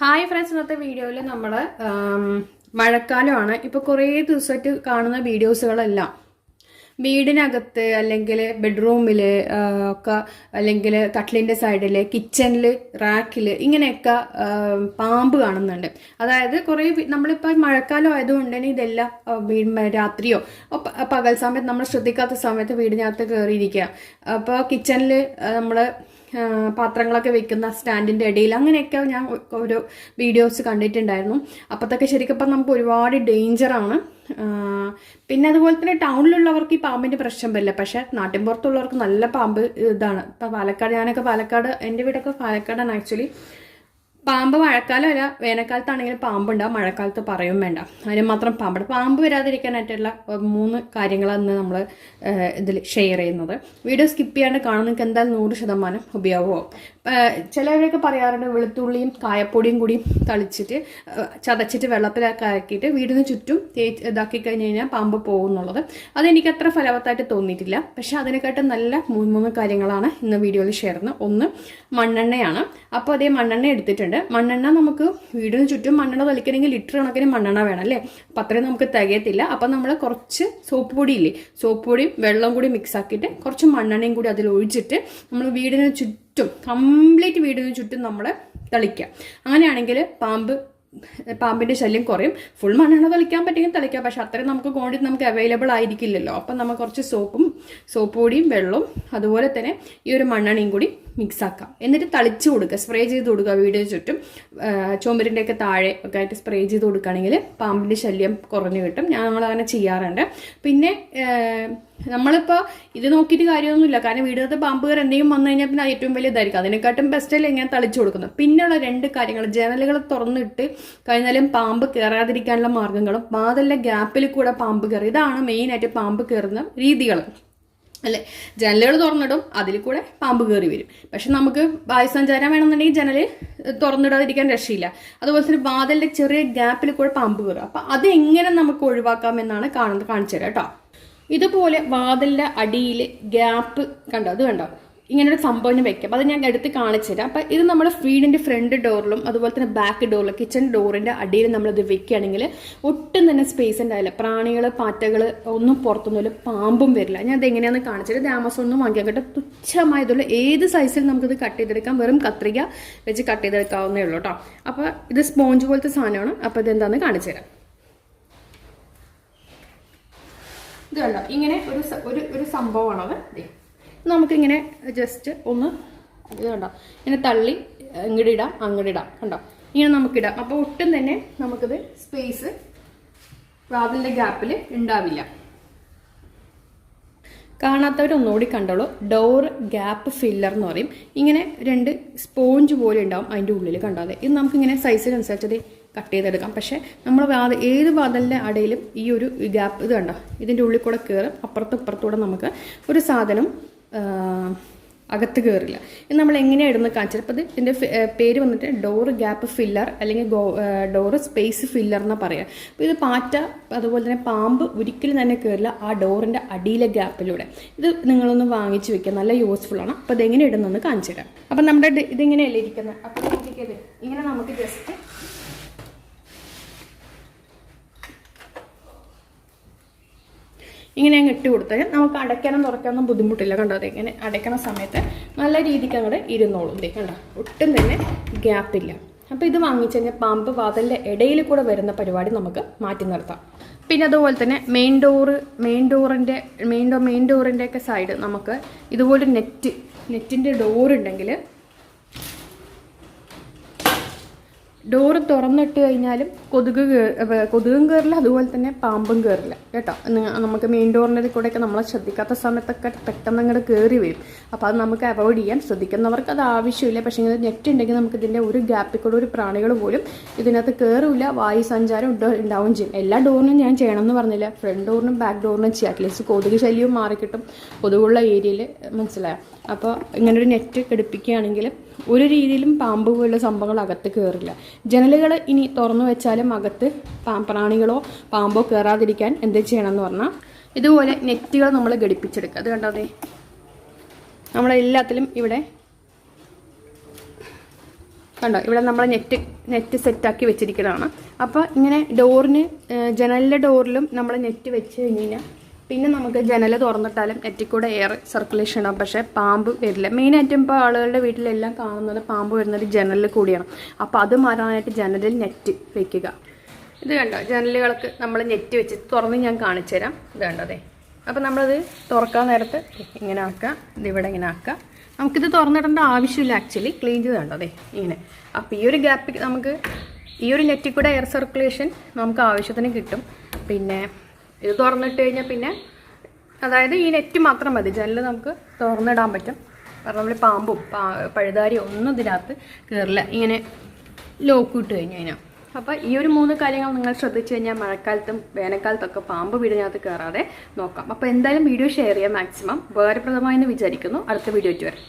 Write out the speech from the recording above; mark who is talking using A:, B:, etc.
A: Hi friends ഇന്നത്തെ വീഡിയോയിൽ നമ്മൾ മഴക്കാലമാണ്. ഇപ്പോൾ കുറേ ദിവസമായിട്ട് കാണുന്ന വീഡിയോസുകളെല്ലാം. വീടിനകത്ത് അല്ലെങ്കിൽ ബെഡ്റൂമിൽ ഒക്കെ അല്ലെങ്കിൽ കട്ടിലിന്റെ സൈഡിൽ കിച്ചണിൽ റാക്കിൽ ഇങ്ങനെയൊക്കെ പാമ്പ് കാണുന്നുണ്ട്. അതായത് കുറേ നമ്മളിപ്പോൾ മഴക്കാലം ആയതുകൊണ്ട് തന്നെ ഇതെല്ലാം രാത്രിയോ പകൽ സമയത്ത് നമ്മൾ ശ്രദ്ധിക്കാത്ത സമയത്ത് വീടിനകത്ത് കയറിയിരിക്കുക അപ്പോൾ കിച്ചണിൽ നമ്മൾ പാത്രങ്ങളൊക്കെ വെക്കുന്ന സ്റ്റാൻഡിന്റെ ഇടയിൽ അങ്ങനെയൊക്കെ ഞാൻ ഒരു വീഡിയോസ് കണ്ടിട്ടുണ്ടായിരുന്നു. അപ്പോഴത്തൊക്കെ ശരിക്കും ഇപ്പം നമുക്ക് ഒരുപാട് ഡേഞ്ചറാണ് പിന്നെ അതുപോലെ തന്നെ ടൗണിലുള്ളവർക്ക് ഈ പാമ്പിന്റെ പ്രശ്നം വരില്ല. പക്ഷേ നാട്ടിൻപുറത്തുള്ളവർക്ക് നല്ല പാമ്പ് ഇതാണ്. ഇപ്പം പാലക്കാട് ഞാനൊക്കെ പാലക്കാട് എന്റെ വീടൊക്കെ പാലക്കാടാണ് ആക്ച്വലി പാമ്പ് മഴക്കാലം അല്ല വേനൽക്കാലത്താണെങ്കിലും പാമ്പുണ്ടാവും മഴക്കാലത്ത് പറയും വേണ്ട. അതിന് മാത്രം പാമ്പ് പാമ്പ് വരാതിരിക്കാനായിട്ടുള്ള മൂന്ന് കാര്യങ്ങളാണ് നമ്മൾ ഇതിൽ ഷെയർ ചെയ്യുന്നത്. വീഡിയോ സ്കിപ്പ് ചെയ്യാണ്ട് കാണുന്നവർക്ക് എന്തായാലും നൂറ് ശതമാനം ഉപയോഗമാവും ചിലവരൊക്കെ പറയാറുണ്ട് വെളുത്തുള്ളിയും കായപ്പൊടിയും കൂടി തളിച്ചിട്ട് ചതച്ചിട്ട് വെള്ളത്തിലൊക്കെ ആക്കിയിട്ട് വീടിന് ചുറ്റും തേച്ച് ഇതാക്കി കഴിഞ്ഞ് കഴിഞ്ഞാൽ പാമ്പ് പോകും എന്നുള്ളത്. അതെനിക്ക് അത്ര ഫലവത്തായിട്ട് തോന്നിയിട്ടില്ല. പക്ഷേ അതിനെക്കാട്ടും നല്ല മൂന്ന് മൂന്ന് കാര്യങ്ങളാണ് ഇന്ന് വീഡിയോയിൽ ഷെയർ ചെയ്യുന്നത്. ഒന്ന് മണ്ണെണ്ണയാണ്. അപ്പോൾ അതേ മണ്ണെണ്ണ എടുത്തിട്ടുണ്ട്. മണ്ണെണ്ണ നമുക്ക് വീടിന് ചുറ്റും മണ്ണെണ്ണ തളിക്കണമെങ്കിൽ ലിറ്റർ കണക്കിന് മണ്ണെണ്ണ വേണം അല്ലേ? അപ്പം അത്രയും നമുക്ക് തികയത്തില്ല. അപ്പം നമ്മൾ കുറച്ച് സോപ്പ് പൊടി ഇല്ലേ? സോപ്പ് പൊടിയും വെള്ളം കൂടി മിക്സ് ആക്കിയിട്ട് കുറച്ച് മണ്ണെണ്ണയും കൂടി അതിൽ ഒഴിച്ചിട്ട് നമ്മൾ വീടിന് ചുറ്റും കംപ്ലീറ്റ് വീടിന് ചുറ്റും നമ്മൾ തളിക്കുക. അങ്ങനെയാണെങ്കിൽ പാമ്പ് പാമ്പിന്റെ ശല്യം കുറയും. ഫുൾ മണ്ണെണ്ണ തളിക്കാൻ പറ്റുമെങ്കിൽ തളിക്കാം. പക്ഷെ അത്രയും നമുക്ക് ക്വാണ്ടിറ്റി നമുക്ക് അവൈലബിൾ ആയിരിക്കില്ലല്ലോ. അപ്പം നമ്മൾ കുറച്ച് സോപ്പും സോപ്പ് പൊടിയും വെള്ളവും അതുപോലെ തന്നെ ഈ ഒരു മണ്ണെണ്ണയും കൂടി മിക്സ് ആക്കാം എന്നിട്ട് തളിച്ച് കൊടുക്കുക. സ്പ്രേ ചെയ്ത് കൊടുക്കുക വീടിന് ചുറ്റും. ചുമരിന്റെ ഒക്കെ താഴെ ഒക്കെ ആയിട്ട് സ്പ്രേ ചെയ്ത് കൊടുക്കുകയാണെങ്കിൽ പാമ്പിന്റെ ശല്യം കുറഞ്ഞു കിട്ടും. ഞങ്ങളങ്ങനെ ചെയ്യാറുണ്ട്. പിന്നെ നമ്മളിപ്പോൾ ഇത് നോക്കിയിട്ട് കാര്യമൊന്നുമില്ല. കാരണം വീടിനകത്ത് പാമ്പുകൾ എന്തെങ്കിലും വന്നു കഴിഞ്ഞാൽ പിന്നെ ഏറ്റവും വലിയ ഇതായിരിക്കും. അതിനെക്കാട്ടും ബെസ്റ്റല്ലേ ഇങ്ങനെ തളിച്ചു കൊടുക്കുന്നത്. പിന്നെയുള്ള രണ്ട് കാര്യങ്ങൾ. ജനലുകൾ തുറന്നിട്ട് കഴിഞ്ഞാലും പാമ്പ് കയറാതിരിക്കാനുള്ള മാർഗങ്ങളും വാതലിന്റെ ഗ്യാപ്പിൽ കൂടെ പാമ്പ് കയറി ഇതാണ് മെയിനായിട്ട് പാമ്പ് കയറുന്ന രീതികൾ. അല്ലേ? ജനലുകൾ തുറന്നിടും അതിൽ കൂടെ പാമ്പ് കയറി വരും. പക്ഷെ നമുക്ക് വായുസഞ്ചാരം വേണമെന്നുണ്ടെങ്കിൽ ജനൽ തുറന്നിടാതിരിക്കാൻ രക്ഷയില്ല. അതുപോലെ തന്നെ വാതിലിന്റെ ചെറിയ ഗ്യാപ്പിൽ കൂടെ പാമ്പ് കയറും അപ്പൊ അത് എങ്ങനെ നമുക്ക് ഒഴിവാക്കാം എന്നാണ് കാണുന്നത് കാണിച്ചു തരാം കേട്ടോ. ഇതുപോലെ വാതിലിന്റെ അടിയിൽ ഗ്യാപ്പ് കണ്ടോ? അത് കണ്ടോ? ഇങ്ങനെ ഒരു സംഭവം വെക്കാം. അത് ഞാൻ എടുത്ത് കാണിച്ചു തരാം. അപ്പം ഇത് നമ്മുടെ വീടിന്റെ ഫ്രണ്ട് ഡോറിലും അതുപോലെ തന്നെ ബാക്ക് ഡോറിലും കിച്ചൺ ഡോറിന്റെ അടിയിൽ നമ്മളിത് വെക്കുകയാണെങ്കിൽ ഒട്ടും തന്നെ സ്പേസ് ഉണ്ടാവില്ല. പ്രാണികൾ പാറ്റകൾ ഒന്നും പുറത്തൊന്നുമില്ല പാമ്പും വരില്ല. ഞാൻ അത് എങ്ങനെയാണെന്ന് കാണിച്ചിട്ട് ഇത് ആമസോണിൽ നിന്ന് വാങ്ങിക്കാൻ കേട്ടോ. തുച്ഛമായതുള്ള ഏത് സൈസിൽ നമുക്കിത് കട്ട് ചെയ്തെടുക്കാം. വെറും കത്രിക വെച്ച് കട്ട് ചെയ്തെടുക്കാവുന്നേ ഉള്ളൂ കേട്ടോ അപ്പോൾ ഇത് സ്പോഞ്ച് പോലത്തെ സാധനമാണ്. അപ്പോൾ ഇത് എന്താണെന്ന് കാണിച്ചു തരാം. ഇത് കണ്ടോ? ഇങ്ങനെ ഒരു ഒരു ഒരു സംഭവമാണത്. നമുക്കിങ്ങനെ ജസ്റ്റ് ഒന്ന് ഇത് കണ്ടോ? ഇങ്ങനെ തള്ളി ഇങ്ങോട്ട് ഇടാം അങ്ങോട്ട് ഇടാം കണ്ടോ? ഇങ്ങനെ നമുക്കിടാം. അപ്പോൾ ഒട്ടും തന്നെ നമുക്കിത് സ്പേസ് വാതിലിന്റെ ഗ്യാപ്പിൽ ഉണ്ടാവില്ല. കാണാത്തവർ ഒന്നുകൂടി കണ്ടോളൂ. ഡോർ ഗ്യാപ്പ് ഫില്ലർ എന്ന് പറയും. ഇങ്ങനെ രണ്ട് സ്പോഞ്ച് പോലെ ഉണ്ടാവും അതിന്റെ ഉള്ളിൽ കണ്ടാതെ ഇത് നമുക്കിങ്ങനെ സൈസിനനുസരിച്ച് അത് കട്ട് ചെയ്തെടുക്കാം. പക്ഷേ നമ്മൾ വാത ഏത് വാതലിന്റെ അടയിലും ഈ ഒരു ഗ്യാപ്പ് ഇത് കണ്ടോ? ഇതിന്റെ ഉള്ളിൽ കൂടെ കയറും അപ്പുറത്തും ഇപ്പുറത്തൂടെ നമുക്ക് ഒരു സാധനം അകത്ത് കയറില്ല ഇത് നമ്മൾ എങ്ങനെയാണ് ഇടുന്നത് കാണിച്ചത് അപ്പോൾ ഇത് ഇതിന്റെ പേര് വന്നിട്ട് ഡോർ ഗ്യാപ്പ് ഫില്ലർ അല്ലെങ്കിൽ ഡോറ് സ്പേസ് ഫില്ലർ എന്നാണ് പറയുക അപ്പോൾ ഇത് പാറ്റ അതുപോലെ തന്നെ പാമ്പ് ഒരിക്കലും തന്നെ കയറില്ല ആ ഡോറിന്റെ അടിയിലെ ഗ്യാപ്പിലൂടെ. ഇത് നിങ്ങളൊന്ന് വാങ്ങിച്ച് വെക്കുക. നല്ല യൂസ്ഫുൾ ആണ്. അപ്പോൾ ഇതെങ്ങനെ ഇടുന്നതെന്ന് കാണിച്ചു തരാം. അപ്പം നമ്മുടെ ഇത് ഇതിങ്ങനെയല്ലേ ഇരിക്കുന്നത് അപ്പോൾ ഇങ്ങനെ നമുക്ക് ജസ്റ്റ് ഇങ്ങനെ അങ്ങ് ഇട്ട് കൊടുത്താൽ നമുക്ക് അടയ്ക്കാനും തുറക്കാനൊന്നും ബുദ്ധിമുട്ടില്ല കണ്ടോ? അതെ ഇങ്ങനെ അടയ്ക്കണ സമയത്ത് നല്ല രീതിക്ക് അങ്ങോട്ട് ഇരുന്നോളും. ഇതേ കണ്ടോ? ഒട്ടും തന്നെ ഗ്യാപ്പില്ല അപ്പോൾ ഇത് വാങ്ങിച്ചു കഴിഞ്ഞാൽ പാമ്പ് വാതലിന്റെ ഇടയിൽ കൂടെ വരുന്ന പരിപാടി നമുക്ക് മാറ്റി നിർത്താം. പിന്നെ അതുപോലെ തന്നെ മെയിൻ ഡോറ് മെയിൻ ഡോറിന്റെ മെയിൻ ഡോ മെയിൻ ഡോറിന്റെയൊക്കെ സൈഡ് നമുക്ക് ഇതുപോലെ നെറ്റ് നെറ്റിന്റെ ഡോറുണ്ടെങ്കിൽ ഡോറ് തുറന്നിട്ട് കഴിഞ്ഞാലും കൊതുക് കൊതുകും കയറില്ല അതുപോലെ തന്നെ പാമ്പും കയറില്ല കേട്ടോ? നമുക്ക് മെയിൻ ഡോറിന്റെ കൂടെയൊക്കെ നമ്മളെ ശ്രദ്ധിക്കാത്ത സമയത്തൊക്കെ പെട്ടെന്ന് അങ്ങോട്ട് കയറി വരും. അപ്പോൾ അത് നമുക്ക് അവോയ്ഡ് ചെയ്യാൻ ശ്രദ്ധിക്കുന്നവർക്ക് അത് ആവശ്യമില്ല. പക്ഷേ ഇങ്ങനെ നെറ്റ് ഉണ്ടെങ്കിൽ നമുക്ക് ഇതിന്റെ ഒരു ഗ്യാപ്പിൽ കൂടെ ഒരു പ്രാണികൾ പോലും ഇതിനകത്ത് കയറില്ല വായു സഞ്ചാരം ഉണ്ട- ഉണ്ടാവും ചെയ്യും. എല്ലാ ഡോറിനും ഞാൻ ചെയ്യണമെന്ന് പറഞ്ഞില്ല. ഫ്രണ്ട് ഡോറിനും ബാക്ക് ഡോറിനും ചെയ്യാം. അറ്റ്ലീസ്റ്റ് കൊതുക് ശല്യവും മാറിക്കിട്ടും കൊതുകുള്ള ഏരിയയിൽ മനസ്സിലായോ? അപ്പോൾ ഇങ്ങനൊരു നെറ്റ് ഘടിപ്പിക്കുകയാണെങ്കിൽ ഒരു രീതിയിലും പാമ്പ് പോലുള്ള സംഭവങ്ങൾ അകത്ത് കയറില്ല ജനലുകൾ ഇനി തുറന്നു വെച്ചാലും അകത്ത് പ്രാണികളോ പാമ്പോ കയറാതിരിക്കാൻ എന്ത് ചെയ്യണമെന്ന് പറഞ്ഞാൽ ഇതുപോലെ നെറ്റുകൾ നമ്മൾ ഘടിപ്പിച്ചെടുക്കുക. അത് കണ്ടോ അതെ നമ്മളെല്ലാത്തിലും ഇവിടെ കണ്ടോ? ഇവിടെ നമ്മൾ നെറ്റ് നെറ്റ് സെറ്റാക്കി വെച്ചിരിക്കുന്നതാണ്. അപ്പോൾ ഇങ്ങനെ ഡോറിന് ജനലിന്റെ ഡോറിലും നമ്മൾ നെറ്റ് വെച്ച് കഴിഞ്ഞ് കഴിഞ്ഞാൽ പിന്നെ നമുക്ക് ജനൽ തുറന്നിട്ടാലും എറ്റിക്കൂടെ എയർ സർക്കുലേഷൻ ഉണ്ടാവും പക്ഷേ പാമ്പ് വരില്ല. മെയിനായിട്ടും ഇപ്പോൾ ആളുകളുടെ വീട്ടിലെല്ലാം കാണുന്നത് പാമ്പ് വരുന്നത് ജനലിൽ കൂടിയാണ്. അപ്പോൾ അത് മാറാനായിട്ട് ജനലിൽ നെറ്റ് വെക്കുക. ഇത് കണ്ടോ? ജനലുകൾക്ക് നമ്മൾ നെറ്റ് വെച്ച് തുറന്ന് ഞാൻ കാണിച്ചു തരാം. ഇത് കണ്ടോ അതെ അപ്പോൾ നമ്മളത് തുറക്കാൻ നേരത്ത് ഇങ്ങനെ ആക്കുക. ഇതിവിടെ ഇങ്ങനെ ആക്കുക. നമുക്കിത് തുറന്നിടേണ്ട ആവശ്യമില്ല ആക്ച്വലി ക്ലീൻ ചെയ്ത് കണ്ടതേ ഇങ്ങനെ. അപ്പോൾ ഈ ഒരു ഗ്യാപ്പിൽ നമുക്ക് ഈ ഒരു നെറ്റിൽ കൂടെ എയർ സർക്കുലേഷൻ നമുക്ക് ആവശ്യത്തിന് കിട്ടും. പിന്നെ ഇത് തുറന്നിട്ട് കഴിഞ്ഞാൽ പിന്നെ അതായത് ഈ നെറ്റ് മാത്രം മതി. ജനൽ നമുക്ക് തുറന്നിടാൻ പറ്റും. കാരണം നമ്മൾ പാമ്പും പാ പഴുതാരിയും ഒന്നും ഇതിനകത്ത് കയറില്ല ഇങ്ങനെ ലോക്ക് ഇട്ട് കഴിഞ്ഞ് കഴിഞ്ഞാൽ അപ്പോൾ ഈ ഒരു മൂന്ന് കാര്യങ്ങൾ നിങ്ങൾ ശ്രദ്ധിച്ചു കഴിഞ്ഞാൽ മഴക്കാലത്തും വേനൽക്കാലത്തൊക്കെ പാമ്പ് വീടിനകത്ത് കയറാതെ നോക്കാം. അപ്പോൾ എന്തായാലും വീഡിയോ ഷെയർ ചെയ്യാം മാക്സിമം ഉപകാരപ്രദമായെന്ന് വിചാരിക്കുന്നു. അടുത്ത വീഡിയോയ്ക്ക് വരാം.